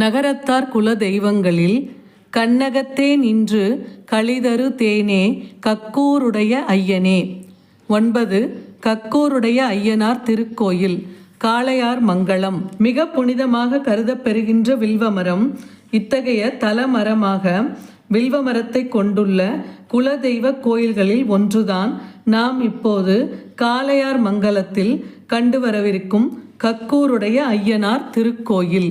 நகரத்தார் குல தெய்வங்களில் கண்ணகத்தே நின்று களிதரு தேனே கக்கூருடைய ஐயனே. ஒன்பது கக்கூருடைய ஐயனார் திருக்கோயில் காளையார் மங்களம். மிக புனிதமாக கருதப்பெறுகின்ற வில்வமரம் இத்தகைய தலமரமாக வில்வமரத்தை கொண்டுள்ள குலதெய்வ கோயில்களில் ஒன்றுதான். நாம் இப்போது காளையார் மங்கலத்தில் கண்டு வரவிருக்கும் கக்கூருடைய ஐயனார் திருக்கோயில்.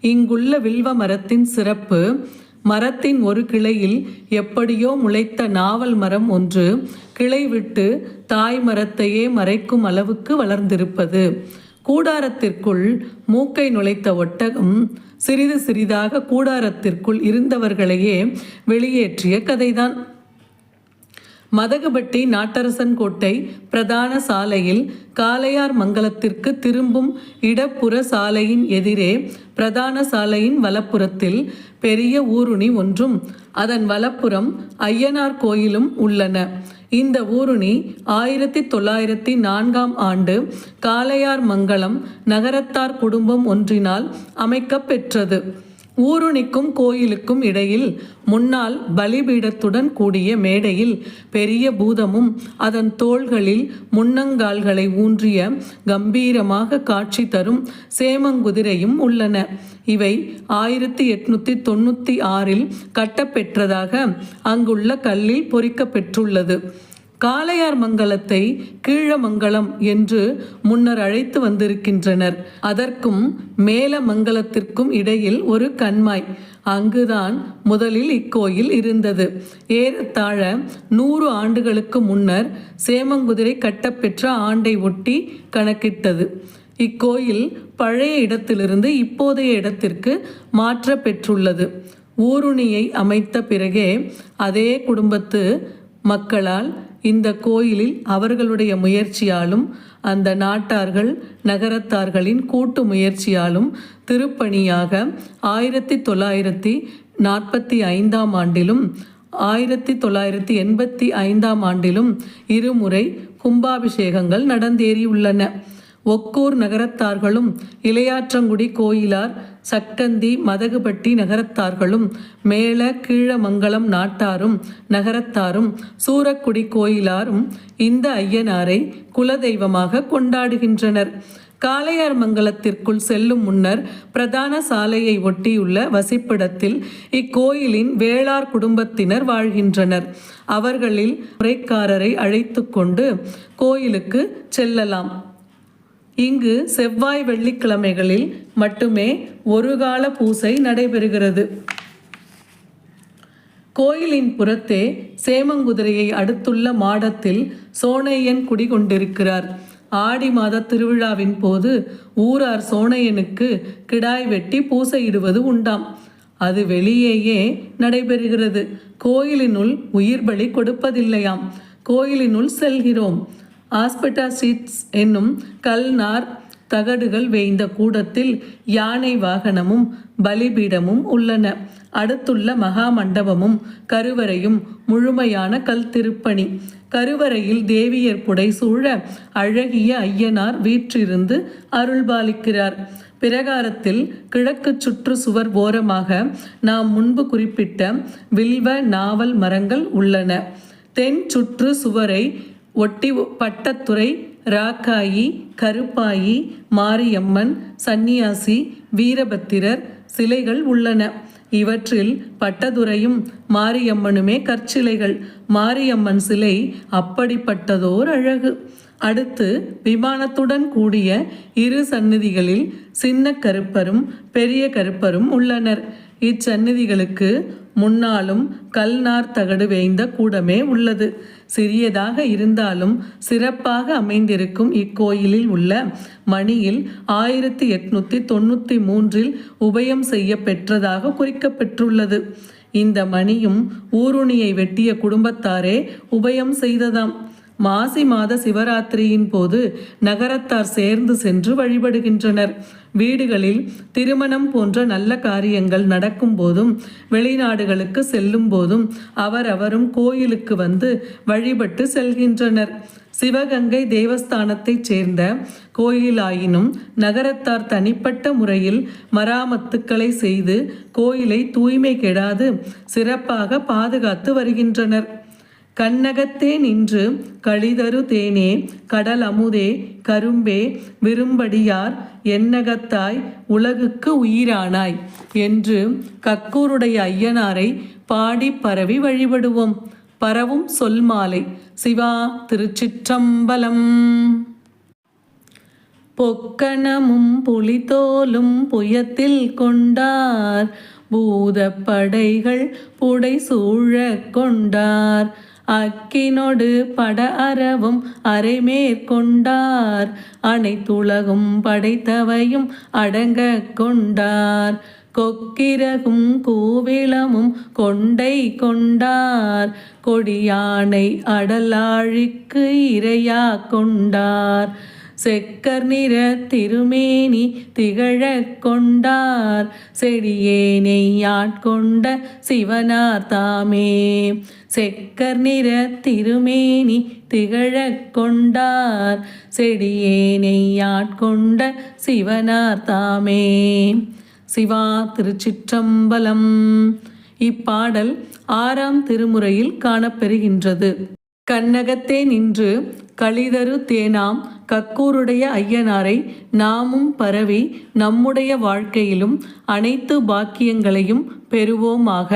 இங்குள்ள வில்வ மரத்தின் சிறப்பு மரத்தின் ஒரு கிளையில் எப்படியோ முளைத்த நாவல் மரம் ஒன்று கிளை விட்டு தாய் மரத்தையே மறைக்கும் அளவுக்கு வளர்ந்திருப்பது. கூடாரத்திற்குள் மூக்கை நுழைத்த ஒட்டகம் சிறிது சிறிதாக கூடாரத்திற்குள் இருந்தவர்களையே வெளியேற்றிய கதைதான். மதகுபட்டி நாட்டரசன் கோட்டை பிரதான சாலையில் காளையார் மங்கலத்திற்கு திரும்பும் இடப்புற சாலையின் எதிரே பிரதான சாலையின் வலப்புறத்தில் பெரிய ஊருணி ஒன்றும் அதன் வலப்புறம் ஐயனார் கோயிலும் உள்ளன. இந்த ஊருணி ஆயிரத்தி தொள்ளாயிரத்தி நான்காம் ஆண்டு காளையார் மங்கலம் நகரத்தார் குடும்பம் ஒன்றினால் அமைக்கப்பெற்றது. ஊருணிக்கும் கோயிலுக்கும் இடையில் முன்னால் பலிபீடத்துடன் கூடிய மேடையில் பெரிய பூதமும் அதன் தோள்களில் முன்னங்கால்களை ஊன்றிய கம்பீரமாக காட்சி தரும் சேமங்குதிரையும் உள்ளன. இவை ஆயிரத்தி எட்நூத்தி தொண்ணூத்தி ஆறில் கட்டப்பெற்றதாக அங்குள்ள கல்லில் பொறிக்கப்பெற்றுள்ளது. காளையார் மங்கலத்தை கீழமங்கலம் என்று முன்னர் அழைத்து வந்திருக்கின்றனர். அதற்கும் மேலமங்கலத்திற்கும் இடையில் ஒரு கண்மாய். அங்குதான் முதலில் இக்கோயில் இருந்தது. ஏறத்தாழ நூறு ஆண்டுகளுக்கு முன்னர் சேமங்குதிரை கட்டப்பெற்ற ஆண்டை ஒட்டி கணக்கிட்டது. இக்கோயில் பழைய இடத்திலிருந்து இப்போதைய இடத்திற்கு மாற்ற பெற்றுள்ளது ஊருணியை அமைத்த பிறகே அதே குடும்பத்து மக்களால் இந்த கோயிலில் அவர்களுடைய முயற்சியாலும் அந்த நாட்டார்கள் நகரத்தார்களின் கூட்டு முயற்சியாலும் திருப்பணியாக ஆயிரத்தி தொள்ளாயிரத்தி நாற்பத்தி ஐந்தாம் ஆண்டிலும் ஆயிரத்தி தொள்ளாயிரத்தி எண்பத்தி ஐந்தாம் ஆண்டிலும் இருமுறை கும்பாபிஷேகங்கள் நடந்தேறியுள்ளன. ஒக்கூர் நகரத்தார்களும் இளையாற்றங்குடி கோயிலார் சட்டந்தி மதகுபட்டி நகரத்தார்களும் மேல கீழமங்கலம் நாட்டாரும் நகரத்தாரும் சூரக்குடி கோயிலாரும் இந்த ஐயனாரை குலதெய்வமாக கொண்டாடுகின்றனர். காளையார் மங்கலத்திற்குள் செல்லும் முன்னர் பிரதான சாலையை ஒட்டியுள்ள வசிப்பிடத்தில் இக்கோயிலின் வேளார் குடும்பத்தினர் வாழ்கின்றனர். அவர்களில் முறைக்காரரை அழைத்து கொண்டு கோயிலுக்கு செல்லலாம். இங்கு செவ்வாய் வெள்ளிக்கிழமைகளில் மட்டுமே ஒரு கால பூசை நடைபெறுகிறது. கோயிலின் புறத்தே சேமங்குதிரையை அடுத்துள்ள மாடத்தில் சோனையன் குடிகொண்டிருக்கிறார். ஆடி மாத திருவிழாவின் போது ஊரார் சோனையனுக்கு கிடாய் வெட்டி பூசையிடுவது உண்டாம். அது வெளியேயே நடைபெறுகிறது. கோயிலினுள் உயிர் பலி கொடுப்பதில்லையாம். கோயிலினுள் செல்கிறோம். ஆஸ்பெட்டா சீட்ஸ் என்னும் கல்நார் தகடுகள் வேய்ந்த கூடத்தில் யானை வாகனமும் பலிபீடமும் உள்ளன. அடுத்துள்ள மகா மண்டபமும் கருவறையும் முழுமையான கல் திருப்பணி. கருவறையில் தேவியர் புடை சூழ அழகிய ஐயனார் வீற்றிருந்து அருள்பாலிக்கிறார். பிரகாரத்தில் கிழக்கு சுற்று சுவர் ஓரமாக நாம் முன்பு குறிப்பிட்ட வில்வ நாவல் மரங்கள் உள்ளன. தென் சுற்று சுவரை ஒட்டி பட்டத்துறை ராக்காயி கருப்பாயி மாரியம்மன் சன்னியாசி வீரபத்திரர் சிலைகள் உள்ளன. இவற்றில் பட்டதுரையும் மாரியம்மனுமே கற்சிலைகள். மாரியம்மன் சிலை அப்படிப்பட்டதோர் அழகு. அடுத்து விமானத்துடன் கூடிய இரு சந்நிதிகளில் சின்ன கருப்பரும் பெரிய கருப்பரும் உள்ளனர். இச்சந்நிதிகளுக்கு முன்னாலும் கல்நார் தகடு வேய்ந்த கூடமே உள்ளது. சிறியதாக இருந்தாலும் சிறப்பாக அமைந்திருக்கும் இக்கோயிலில் உள்ள மணியில் ஆயிரத்தி எட்நூத்தி தொண்ணூத்தி மூன்றில் உபயம் செய்ய பெற்றதாக குறிக்கப்பெற்றுள்ளது. இந்த மணியும் ஊருணியை வெட்டிய குடும்பத்தாரே உபயம் செய்ததாம். மாசி மாத சிவராத்திரியின் போது நகரத்தார் சேர்ந்து சென்று வழிபடுகின்றனர். வீடுகளில் திருமணம் போன்ற நல்ல காரியங்கள் நடக்கும் போதும் வெளிநாடுகளுக்கு செல்லும் போதும் அவரவரும் கோயிலுக்கு வந்து வழிபட்டு செல்கின்றனர். சிவகங்கை தேவஸ்தானத்தைச் சேர்ந்த கோயிலாயினும் நகரத்தார் தனிப்பட்ட முறையில் மராமத்துக்களை செய்து கோயிலை தூய்மை கெடாது சிறப்பாக பாதுகாத்து வருகின்றனர். கண்ணகத்தே நின்று கழிதரு தேனே கடல் அமுதே கரும்பே விரும்படியார் என்னகத்தாய் உலகுக்கு உயிரானாய் என்று கக்கூருடைய ஐயனாரை பாடி பரவி வழிபடுவோம். பரவும் சொல் மாலை சிவா திருச்சிற்றம்பலம். பொக்கணமும் புலித்தோலும் புயத்தில் கொண்டார். பூதப்படைகள் புடை சூழக் கொண்டார். அக்கினொடு பட அறவும் அரைமேற்கொண்டார் அனைத்துலகும் படைத்தவையும் அடங்க கொண்டார். கொக்கிரகும் கூவிளமும் கொண்டை கொண்டார். கொடியானை அடலாழிக்கு இரையா கொண்டார். செக்கர் நிற திருமேனி திகழக் கொண்டார். செடியேனை ஆட்கொண்ட சிவனார் தாமே. செக்கர் நிற திருமேனி திகழக் கொண்டார். செடியேனை ஆட்கொண்ட சிவனார் தாமே. சிவா திருச்சிற்றம்பலம். இப்பாடல் ஆறாம் திருமுறையில் காணப்பெறுகின்றது. கண்ணகத்தே நின்று களிதரு தேனாம் கக்கூருடைய ஐயனாரை நாமும் பரவி நம்முடைய வாழ்க்கையிலும் அனைத்து பாக்கியங்களையும் பெறுவோமாக.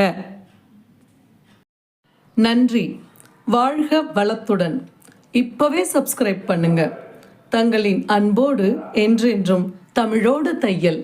நன்றி. வாழ்க வளத்துடன். இப்பவே சப்ஸ்கிரைப் பண்ணுங்க. தங்களின் அன்போடு என்றென்றும் தமிழோடு தையல்.